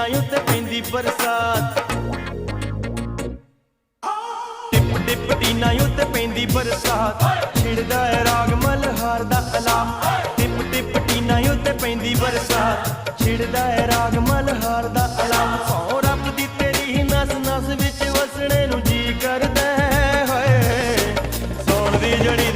ਜ਼ਮੀਨਾਂ ਉੱਤੇ ਪੈਂਦੀ ਬਰਸਾਤ। ਟਿਪ ਟਿਪ ਟੀਨਾ ਉੱਤੇ ਪੈਂਦੀ ਬਰਸਾਤ। ਛਿੜਦਾ ਹੈ ਰਾਗ ਮਲਹਾਰ ਦਾ ਅਲਾਪ ਟਿਪ ਟਿਪ ਟੀਨਾ ਉੱਤੇ ਪੈਂਦੀ ਬਰਸਾਤ। ਛਿੜਦਾ ਹੈ ਰਾਗ ਮਲਹਾਰ ਦਾ ਅਲਾਪ ਸੌ ਰੱਬ ਦੀ ਤੇਰੀ ਨਸ ਨਸ ਵਿੱਚ ਵਸਣੇ ਨੂੰ ਜੀ ਕਰਦਾ ਜੜੀ